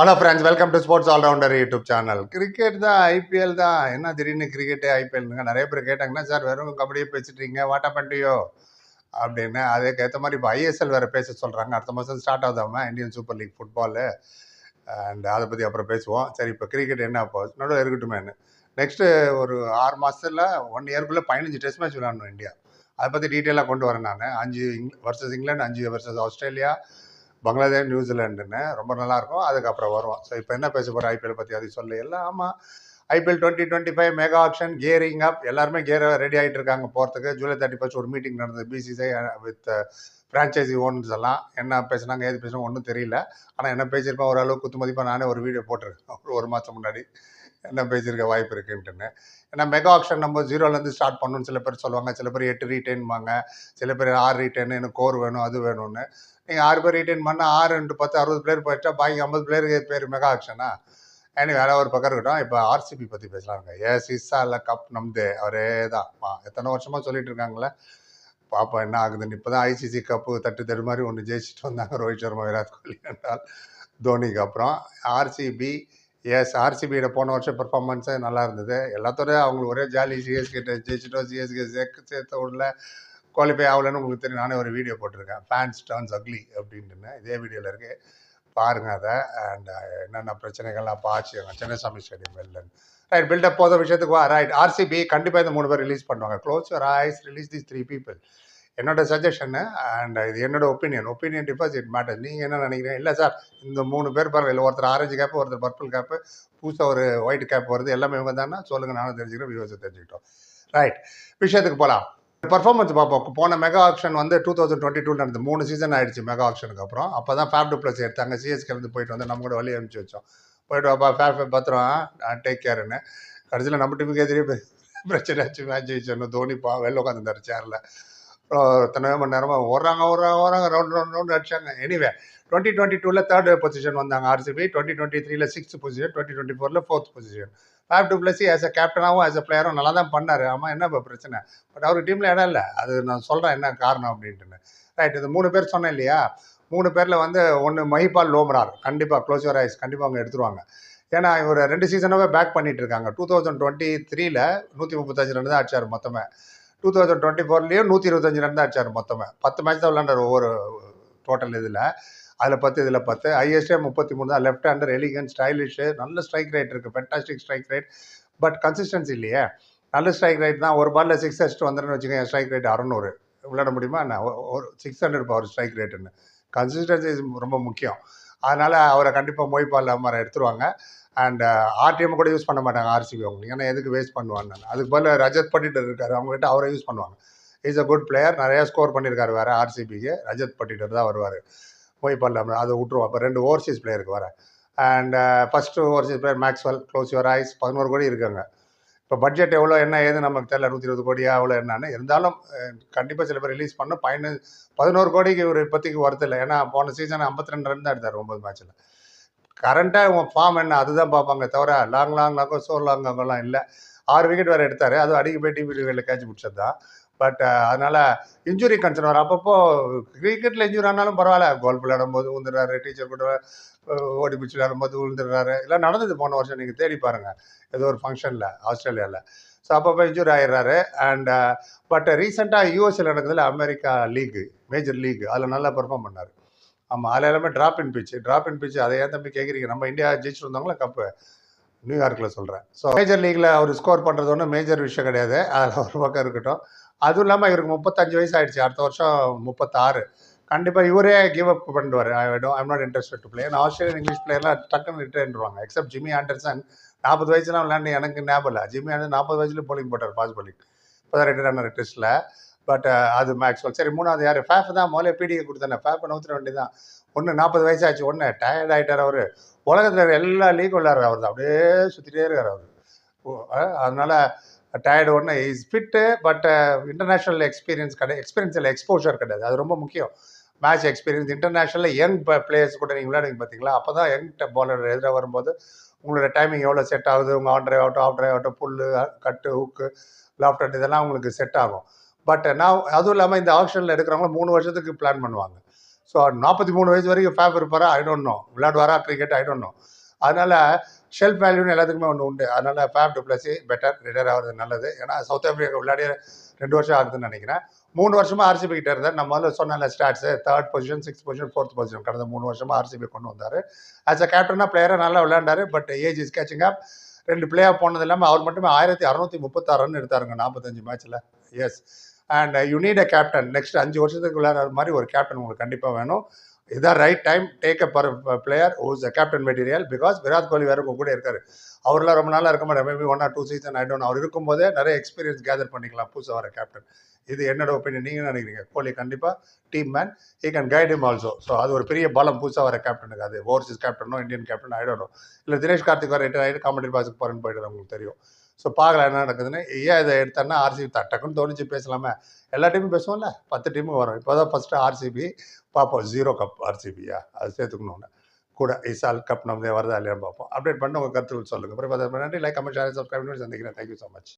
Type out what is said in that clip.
Hello friends welcome to sports allrounder YouTube channel cricket தான் IPL தான். என்ன திடீர்னு கிரிக்கெட்டு ஐபிஎல்னுங்க நிறைய பேர் கேட்டாங்கன்னா சார் வெறும் கபடியே பேசிட்டீங்க வாட்டா பண்ணியோ அப்படின்னு. அதுக்கேற்ற மாதிரி இப்போ ஐஎஸ்எல் வேறு பேச சொல்கிறாங்க அடுத்த மாதம் start ஆகுதாம Indian super league football and அதை பற்றி அப்புறம் பேசுவோம். சரி இப்போ கிரிக்கெட் என்ன அப்போ நடுவில் இருக்கட்டுமேனு நெக்ஸ்ட்டு ஒரு ஆறு மாதத்தில் ஒன் இயர்க்குள்ளே பதினஞ்சு டெஸ்ட் மேட்ச் விளாடணும் இந்தியா அதை பற்றி டீட்டெயிலாக கொண்டு வரேன் நான். அஞ்சு இங் வர்சஸ் இங்கிலாந்து அஞ்சு வர்சஸ் ஆஸ்திரேலியா பங்களாதேஷ் நியூசிலாண்டுன்னு ரொம்ப நல்லாயிருக்கும். அதுக்கப்புறம் வருவோம். ஸோ இப்போ என்ன பேச போகிற ஐபிஎல் பற்றி அது சொல்ல எல்லாம் ஆமாம் IPL twenty twenty five mega auction gearing up எல்லாருமே கியர் ரெடி ஆகிட்டு இருக்காங்க போகிறதுக்கு ஜூலை தேர்ட்டி ஃபர்ஸ்ட் ஒரு மீட்டிங் நடந்தது. பிசிசிஐ வித் ஃப்ரான்ச்சைசி ஓனர்ஸ் எல்லாம். என்ன பேசுனாங்க ஏது பேசுனாங்க ஒன்றும் தெரியல. ஆனால் என்ன பேசியிருப்பேன் ஓரளவு குத்து மதிப்பாக நானே ஒரு வீடியோ போட்டிருக்கேன். ஒரு ஒரு மாதம் முன்னாடி. என்ன பேசியிருக்க வாய்ப்பு இருக்குன்ட்டுன்னு. ஏன்னா மெகா ஆக்ஷன் நம்ம ஜீரோலேருந்து ஸ்டார்ட் பண்ணணும்னு சில பேர் சொல்லுவாங்க. சில பேர் எட்டு ரீட்டைன்பாங்க சில பேர் ஆறு ரீட்டைன் எனக்கு கோர் வேணும் அது வேணும்னு. நீங்கள் ஆறு பேர் ரீட்டைன் பண்ணால் ஆறு ரெண்டு பத்து அறுபது பிளேயர் போயிட்டா பாக்கி ஐம்பது பிளேயருக்கு பேர் மெகா ஆக்ஷனா ஏன்னா வேற ஒரு பக்கம் இருக்கட்டும். இப்போ ஆர்சிபி பற்றி பேசலாங்க ஏ சிஸ்ஸா இல்லை கப் நம்தே. அவரே தான். எத்தனை வருஷமாக சொல்லிட்டு இருக்காங்களே பாப்பா என்ன ஆகுதுன்னு. இப்போ தான் ஐசிசி கப்பு தட்டு தடு மாதிரி ஒன்று ஜெயிச்சுட்டு வந்தாங்க. ரோஹித் சர்மா விராட் கோலி என்றால். தோனிக்கு அப்புறம். ஆர்சிபி எஸ் ஆர்சிபியோட போன வருஷம் பெர்ஃபார்மன்ஸே நல்லா இருந்தது. எல்லாத்தோட அவங்களுக்கு ஒரே ஜாலி சிஎஸ்கே ஜெயிச்சிட்டோம். சிஎஸ்கே சேர்க்க சேர்த்த உள்ள குவாலிஃபை ஆகலன்னு உங்களுக்கு தெரியும். நானே ஒரு வீடியோ போட்டிருக்கேன். ஃபேன்ஸ் டர்ன்ஸ் அக்லி அப்படின்ட்டுன்னு. இதே வீடியோவில் இருக்கு. பாருங்கள் அதை. அண்ட் என்னென்ன பிரச்சனைகள்லாம் பார்த்து சென்னை சாமி ஸ்டேடியம் வெளிலன்னு ரைட் பில்டப் போத விஷயத்துக்கு வா. ரைட் ஆர்சிபி கண்டிப்பாக இந்த மூணு பேர் ரிலீஸ் பண்ணுவாங்க. Close your eyes release this three people என்னோட சஜஷனு அண்ட் இது என்னோட opinion opinion differs it matter நீங்கள் என்ன நினைக்கிறீங்க? இல்லை சார் இந்த மூணு பேர் பாருங்க. இல்லை ஒருத்தர் ஆரஞ்சு கேப்பு ஒருத்தர் பர்பிள் கேப்பு புதுசாக ஒரு ஒயிட் கேப் வருது. எல்லாமே இவங்க தானே? சொல்லுங்கள் நானும் தெரிஞ்சுக்கிறேன். வியூவர்ஸை தெரிஞ்சுக்கிட்டோம். ரைட் விஷயத்துக்கு போகலாம் பர்ஃபார்மன்ஸ் பார்ப்போம். போன மெகா ஆப்ஷன் வந்து டூ தௌசண்ட் டுவெண்ட்டி டூ நடந்து மூணு சீசன் ஆயிடுச்சு மெகா ஆப்ஷனுக்கு அப்புறம். அப்போ தான் ஃபேப் ப்ளஸ் எடுத்தாங்க சிஎஸ்கேலேருந்து போயிட்டு வந்து நம்ம கூட வழி அனுப்பிச்சு வச்சோம். போயிட்டு வாப்பா ஃபேப் பத்திரம் டேக் கேர்னு கடைசியில் நம்ம டீமுக்கு எதிரே பிரச்சனை ஆச்சு. மேட்ச் ஜெயிச்சோன்னு தோனி பா வெளில உட்காந்துருந்தார் சேரில் எத்தனை மணி நேரமாக ஓடுறாங்க ஓடுறாங்க ஓடுறாங்க ரவுண்ட் ரவுண்ட் ரவுண்ட் அடிச்சாங்க. எனிவே டுவெண்ட்டி டுவெண்ட்டி டூவில் தேர்ட் பொசிஷன் வந்தாங்க ஆர்சிபி டுவெண்ட்டி டுவெண்ட்டி த்ரீல சிக்ஸ்த் பொசிஷன் டுவெண்ட்டி டுவெண்ட்டி ஃபோரில் fourth position Faf du Plessis as a கேப்டனாகவும் as a பிளேயரும் நல்லா தான் பண்ணார். ஆமாம் என்ன இப்போ பிரச்சனை? பட் அவர் டீமில் இடம் இல்லை. அது நான் சொல்கிறேன் என்ன காரணம் அப்படின்ட்டுன்னு. ரைட் இது மூணு பேர் சொன்னேன் இல்லையா? மூணு பேரில் வந்து ஒன்று மஹிபால் லோம்ரார். கண்டிப்பாக க்ளோஸ் யுவர் ஐஸ் கண்டிப்பாக அவங்க எடுத்துருவாங்க. ஏன்னா இவர் ரெண்டு சீசனாகவே பேக் பண்ணிட்டு இருக்காங்க. டூ தௌசண்ட் டுவெண்ட்டி த்ரீல நூற்றி முப்பத்தஞ்சு ரன் தான் அடிச்சார் மொத்தமாக டூ தௌசண்ட் டுவெண்ட்டி ஃபோர்லேயும் நூற்றி இருபத்தஞ்சு ரன் தான் அடிச்சார் மொத்தமாக பத்து மேட்ச் தான் விளாண்டார் ஒவ்வொரு டோட்டல் இதில். அதில் பத்து இதில் பத்து. ஐஎஸ்டே முப்பத்தி மூணு தான். லெஃப்ட் ஹேண்டர் எலிகன் ஸ்டைலிஷு நல்ல ஸ்ட்ரைக் ரேட் இருக்குது fantastic strike rate but consistency இல்லையே. நல்ல ஸ்ட்ரைக் ரேட் தான். ஒரு பாலில் சிக்ஸ் அடிச்சுட்டு வந்துருன்னு வச்சுக்கோங்க ஸ்ட்ரைக் ரேட் அறநூறு. விளையாட முடியுமா? என்ன? ஒரு சிக்ஸ் ஹண்ட்ரட் பவர் ஸ்ட்ரைக் ரேட்டுன்னு கன்சிஸ்டன்சி ரொம்ப முக்கியம். அதனால் அவரை கண்டிப்பாக மொய்பால் அம்மாரை எடுத்துருவாங்க. அண்ட் ஆர்டிஎம் uh, கூட யூஸ் பண்ண மாட்டாங்க ஆர்சிபி அவங்க. ஏன்னா எதுக்கு வேஸ்ட் பண்ணுவாங்க அதுக்கு பதில் ரஜத் பட்டிட்டர் இருக்காரு அவங்ககிட்ட அவரை யூஸ் பண்ணுவாங்க. இஸ் அ குட் பிளேயர் நிறையா ஸ்கோர் பண்ணியிருக்காரு வேறு ஆர்சிபிக்கு ரஜத் பட்டிட்டர் தான் வருவார். போய் பண்ணலாம் அதை விட்ருவோம் அப்போ ரெண்டு ஓவர்சீஸ் பிளேயருக்கு வர and first overseas player Maxwell close your eyes பதினோரு கோடி இருக்காங்க இப்போ பட்ஜெட் எவ்வளோ என்ன ஏது நமக்கு தெரியல நூற்றி இருபது கோடியா எவ்வளோ என்னன்னு. இருந்தாலும் கண்டிப்பாக சில பேர் ரிலீஸ் பண்ண பதினஞ்சு பதினோரு கோடிக்கு ஒரு இப்போதைக்கு வரது இல்லை. ஏன்னா போன சீசன் ஐம்பத்தி ரெண்டு ரன் தான் எடுத்தார் ஒம்பது மேட்ச்சில் கரண்ட்டாக உன் ஃபார்ம் என்ன அதுதான் பார்ப்பாங்க தவிர லாங் லாங் லாங்கோ சோ லாங் லாங்கோலாம் இல்லை. ஆறு விக்கெட் வேறு எடுத்தார். அதுவும் அடிக்க போய் டிவி விக்கெட்டில் கேட்ச் பிடிச்சது தான் பட் அதனால் இன்ஜுரி கன்சர்ன் வரும். அப்பப்போ கிரிக்கெட்டில் இன்ஜுரி ஆனாலும் பரவாயில்ல. கோல்ஃப் விளையாடும் போது விழுந்துடுறாரு டீச்சர் கூட ஓடி பிடிச்சி விளையாடும் போது விழுந்துடுறாரு எல்லாம் நடந்தது போன வருஷம். நீங்கள் தேடி பாருங்கள் ஏதோ ஒரு ஃபங்க்ஷனில் ஆஸ்திரேலியாவில் ஸோ அப்பப்போ இன்ஜுரி ஆயிடுறாரு. அண்ட் பட் ரீசெண்டாக யூஎஸ்எல் நடக்குதுல அமெரிக்கா லீக் மேஜர் லீக். அதில் நல்லா பெர்ஃபார்ம் பண்ணார். ஆமாம் அதில் எல்லாமே ட்ராப் இன் பிச்சு ட்ராப் இன் பிச்சு அதை ஏன் தம்பி கேட்குறீங்க நம்ம இந்தியா ஜெயிச்சுட்டு வந்தாங்களா? கப்பு நியூயார்க்கில் சொல்கிறேன் ஸோ மேஜர் லீக்ல அவர் ஸ்கோர் பண்ணுறது ஒன்றும் மேஜர் விஷயம் கிடையாது. அதில் ஒரு பக்கம் இருக்கட்டும். அதுவும் இல்லாமல் இவருக்கு முப்பத்தஞ்சு வயசு ஆயிடுச்சு. அடுத்த வருஷம் முப்பத்தாறு. கண்டிப்பாக இவரே கிவ் அப் பண்ணுவார். I do I'm not interested to play Australian English பிளேயர்லாம் டக்குன்னு ரிட்டர்ன்டுவாங்க எக்ஸப்ட் ஜிம்மி ஆண்டர்சன் நாற்பது வயசுலாம் விளையாண்டு எனக்கு ஞாபகம் இல்லை. ஜிம்மி ஆண்டர் நாற்பது வயசுல போலிங் போட்டார் பாஸ் போலிங் இப்போ தான் ரிட்டர் ஆனார் டெஸ்ட்டில் பட் uh, அது மேக்ஸ்வல் சரி மூணாவது யார்? ஃபேஃப் தான். முதல்ல பிடிஏ கொடுத்தானே ஃபேஃப் நூற்றி வேண்டியதான் தான் ஒன்று நாற்பது வயசு ஆச்சு ஒன்று டயர்ட் ஆகிட்டார் அவர். உலகத்தில் எல்லா லீக் விளாட்ற அவர் தான் அப்படியே சுற்றிட்டே இருக்கார் அவர். அதனால் டயர்டு ஒன்று is fit but international experience கிடையாது எக்ஸ்பீரியன்ஸ் இல்லை எக்ஸ்போஷர் கிடையாது. அது ரொம்ப முக்கியம். மேட்ச் எக்ஸ்பீரியன்ஸ் இன்டர்நேஷ்னலில் யங் பிளேயர்ஸ் கூட நீங்கள் விளையாடுங்க பார்த்தீங்களா அப்போ தான் யங் பாலர் எதிராக வரும்போது உங்களோட டைமிங் எவ்வளோ செட் ஆகுது? உங்கள் ஆன் ட்ரைவ் ஆகட்டும் ஆஃப் ட்ரைவ் ஆகட்டும் புல்லு கட்டு ஹுக்கு லாஃப்ட் இதெல்லாம் உங்களுக்கு செட் ஆகும். பட் நான் அதுவும் இல்லாமல் இந்த ஆப்ஷனில் எடுக்கிறவங்க மூணு வருஷத்துக்கு பிளான் பண்ணுவாங்க. ஸோ நாற்பத்தி மூணு வயசு வரைக்கும் ஃபேப் இருப்பாரா? ஐ டோன்ட் நோ விளையாடுவாரா? கிரிக்கெட் ஐ டோன்ட் நோ அதனால் ஷெல்ஃப் வேல்யூன்னு எல்லாத்துக்குமே ஒன்று உண்டு. அதனால் ஃபேப் டுப்ளஸி பெட்டர் ரிட்டையர் ஆகிறது நல்லது. ஏன்னா சவுத் ஆஃப்ரிக்கா விளையாடி ரெண்டு வருஷம் ஆகுதுன்னு நினைக்கிறேன். மூணு வருஷமாக ஆர்சிபி கிட்ட இருந்தார் நம்ம முதல்ல சொன்ன stats third position six position fourth position கடந்த மூணு வருஷமாக ஆர்சிபி கொண்டு வந்தார். ஆஸ் அ கேப்டனாக பிளேயராக நல்லா விளையாண்டாரு. But age is catching up ரெண்டு பிளேயர் போனது இல்லாமல் அவர் மட்டுமே ஆயிரத்தி அறநூற்றி முப்பத்தாறு ரன் எடுத்தாருங்க நாற்பத்தஞ்சு மேட்ச்சில் yes and you need a captain next அஞ்சு வருஷத்துக்கு விளையாடுற மாதிரி ஒரு கேப்டன் உங்களுக்கு கண்டிப்பாக வேணும். இதான் right time take a per player who's a captain material because Virat Kohli வேறு உங்க கூட இருக்காரு. அவர்லாம் ரொம்ப நாளாக இருக்க மாட்டார். Maybe one or two season ஆகிடும் அவர் இருக்கும்போதே நிறைய எக்ஸ்பீரியன்ஸ் கேதர் பண்ணிக்கலாம். புதுசாக வர கேப்டன் இது என்னோட ஒப்பீனியன் நீங்கள் நினைக்கிறீங்க? கோலி கண்டிப்பாக team man he can guide him also so அது ஒரு பெரிய பலம் புதுசாக வர கேப்டனுக்கு அது ஓவர்சீஸ் கேப்டனோ இந்தியன் கேப்டன் டோன் இல்லை தினேஷ் கார்த்திக் வர ரிட்டர் ஆகிட்டு காமெடி பாஸுக்கு போகிறேன்னு போயிட்டு உங்களுக்கு தெரியும். ஸோ பார்க்கலாம் என்ன நடக்குதுன்னு. ஏன் இதை எடுத்தேன்னா ஆர்சிபி தட்டக்குன்னு தோணிச்சு பேசலாமே. எல்லா டீமும் பேசுவோம்ல? பத்து டீமும் வரும். இப்போ தான் ஃபஸ்ட்டு ஆர்சிபி பார்ப்போம். ஜீரோ கப் ஆர்சிபியா அது சேர்த்துக்கணும்னு. கூட இசால் கப் நம்ம வருதா இல்லையான்னு பார்ப்போம். அப்டேட் பண்ணி உங்கள் கருத்துக்கள் சொல்லுங்கள் அப்புறம் நன்றி. லைக் கமெண்ட் ஷேர் சப்ஸ்கிரைப் பண்ணி சந்திக்கிறேன். Thank you so much